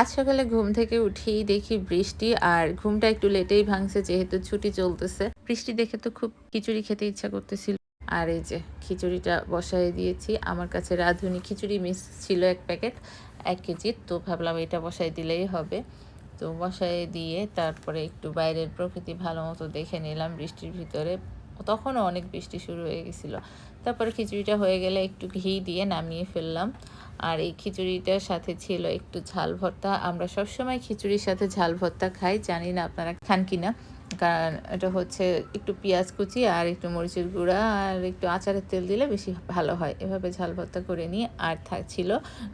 আজ সকালে ঘুম থেকে উঠেই দেখি বৃষ্টি আর ঘুমটা একটু লেটেই ভাঙছে যেহেতু ছুটি চলতেছে। বৃষ্টি দেখে তো খুব খিচুড়ি খেতে ইচ্ছা করতেছিল। আর এই যে খিচুড়িটা বসায় দিয়েছি, আমার কাছে রাঁধুনি খিচুড়ি মিস ছিল এক প্যাকেট, এক কেজির তো ভাবলাম এটা বসাই দিলেই হবে। তো বসায় দিয়ে তারপরে একটু বাইরের প্রকৃতি ভালো মতো দেখে নিলাম বৃষ্টির ভিতরে। তখনও অনেক বৃষ্টি শুরু হয়ে গেছিল। তারপরে খিচুড়িটা হয়ে গেলে একটু ঘি দিয়ে নামিয়ে ফেললাম। আর এই খিচুড়িটার সাথে ছিল একটু ঝাল ভর্তা। আমরা সবসময় খিচুড়ির সাথে ঝাল ভর্তা খাই, জানি না আপনারা খান কি না কারণ এটা হচ্ছে একটু পেঁয়াজ কুচি আর একটু মরিচের গুঁড়া আর একটু আচারের তেল দিলে বেশি ভালো হয়। এভাবে ঝাল ভর্তা করে নিয়ে আর থাকছিল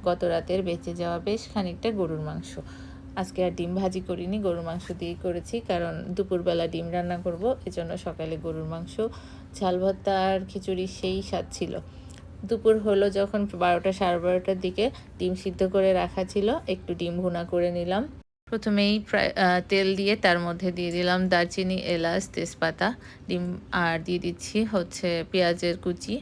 গত রাতের বেঁচে যাওয়া বেশ খানিকটা গরুর মাংস। আজকে আর ডিম ভাজি করিনি, গরুর মাংস দিয়েই করেছি কারণ দুপুরবেলা ডিম রান্না করব, এজন্য সকালে গরুর মাংস, ঝাল ভর্তা আর খিচুড়ি সেই স্বাদ ছিল। দুপুর হলো যখন বারোটা, সাড়ে বারোটার দিকে ডিম সিদ্ধ করে রাখা ছিল, একটু ডিম ভুনা করে নিলাম। প্রথমেই তেল দিয়ে তার মধ্যে দিয়ে দিলাম দারচিনি, এলাচ, তেজপাতা, ডিম, আর দিয়ে দিচ্ছি হচ্ছে পেঁয়াজের কুচি।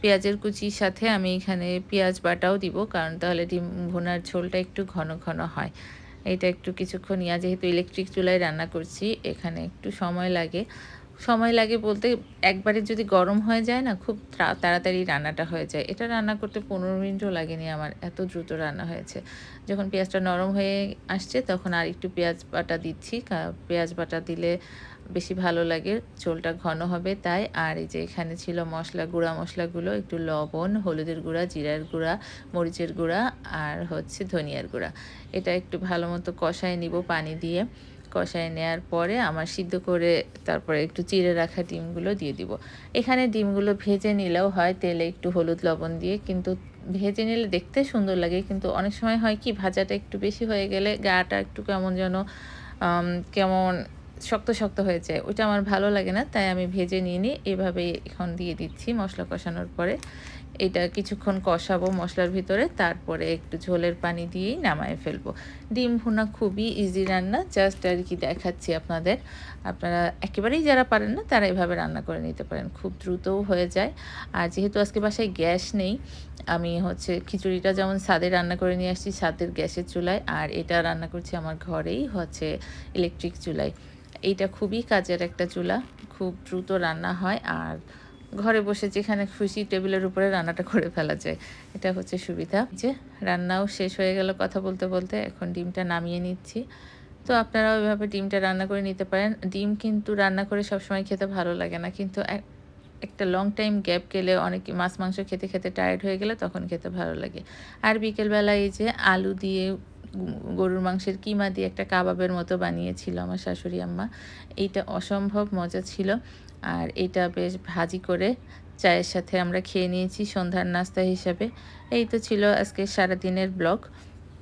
পেঁয়াজের কুচির সাথে আমি এখানে পেঁয়াজ বাটাও দিব, কারণ তাহলে ডিম ভুনার ঝোলটা একটু ঘন ঘন হয়। এটা একটু কিছুক্ষণ, ইয়া যেহেতু ইলেকট্রিক চুলায় রান্না করছি, এখানে একটু সময় লাগে। সময় লাগে বলতে একবারে যদি গরম হয়ে যায় না, খুব তাড়াতাড়ি রান্নাটা হয়ে যায়। এটা রান্না করতে পনেরো মিনিটও লাগেনি আমার, এত দ্রুত রান্না হয়েছে। যখন পেঁয়াজটা নরম হয়ে আসছে তখন আর একটু পেঁয়াজ বাটা দিচ্ছি। পেঁয়াজ বাটা দিলে বেশি ভালো লাগে, ঝোলটা ঘন হবে তাই। আর এই যে এখানে ছিল মশলা গুঁড়া, মশলাগুলো, একটু লবণ, হলুদের গুঁড়া, জিরার গুঁড়া, মরিচের গুঁড়া, আর হচ্ছে ধনিয়ার গুঁড়া। এটা একটু ভালো মতো কষায় নিব পানি দিয়ে। কষায় নেয়ার পরে আমার সিদ্ধ করে তারপরে একটু চিড়ে রাখা ডিমগুলো দিয়ে দিব। এখানে ডিমগুলো ভেজে নিলেও হয়, তেলে একটু হলুদ লবণ দিয়ে, কিন্তু ভেজে নিলে দেখতে সুন্দর লাগে, কিন্তু অনেক সময় হয় কি, ভাজাটা একটু বেশি হয়ে গেলে গাটা একটু কেমন যেন কেমন শক্ত শক্ত হয়ে যায়। ওইটা আমার ভালো লাগে না, তাই আমি ভেজে নিয়ে নিই। এভাবে এখন দিয়ে দিচ্ছি মশলা কষানোর পরে। এটা কিছুক্ষণ কষাবো মশলার ভিতরে, তারপরে একটু ঝোলের পানি দিয়েই নামায় ফেলব। ডিম ভুনা খুবই ইজি রান্না জাস্ট আর কি দেখাচ্ছি আপনাদের। আপনারা একেবারেই যারা পারেন না, তারা এভাবে রান্না করে নিতে পারেন। খুব দ্রুতও হয়ে যায়। আর যেহেতু আজকে বাসায় গ্যাস নেই, আমি হচ্ছে খিচুড়িটা যেমন সাদে রান্না করে নিয়ে আসছি সাদের গ্যাসের চুলায়। আর এটা রান্না করছি আমার ঘরেই হচ্ছে ইলেকট্রিক চুলায়। এইটা খুবই কাজের একটা চুলা। খুব দ্রুত রান্না হয় আর ঘরে বসে যেখানে খুশি টেবিলের উপরে রান্নাটা করে ফেলা যায়। এটা হচ্ছে সুবিধা। যে রান্নাও শেষ হয়ে গেল কথা বলতে বলতে, এখন ডিমটা নামিয়ে নিচ্ছি। তো আপনারাও এভাবে ডিমটা রান্না করে নিতে পারেন। ডিম কিন্তু রান্না করে সবসময় খেতে ভালো লাগে না, কিন্তু একটা লং টাইম গ্যাপ গেলে অনেক মাছ মাংস খেতে খেতে টায়ার্ড হয়ে গেলে তখন খেতে ভালো লাগে। আর বিকেলবেলা এই যে আলু দিয়ে গরুর মাংসের কিমা দিয়ে একটা কাবাবের মতো বানিয়েছিল আমার শাশুড়ি আম্মা। এইটা অসম্ভব মজা ছিল। আর এটা বেশ ভাজি করে চায়ের সাথে আমরা খেয়ে নিয়েছি সন্ধ্যার নাস্তা হিসাবে। এই তো ছিল আজকে সারাদিনের ব্লগ,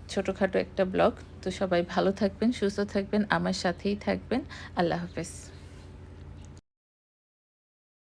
ছোটোখাটো একটা ব্লগ। তো সবাই ভালো থাকবেন, সুস্থ থাকবেন, আমার সাথেই থাকবেন। আল্লাহ হাফেজ।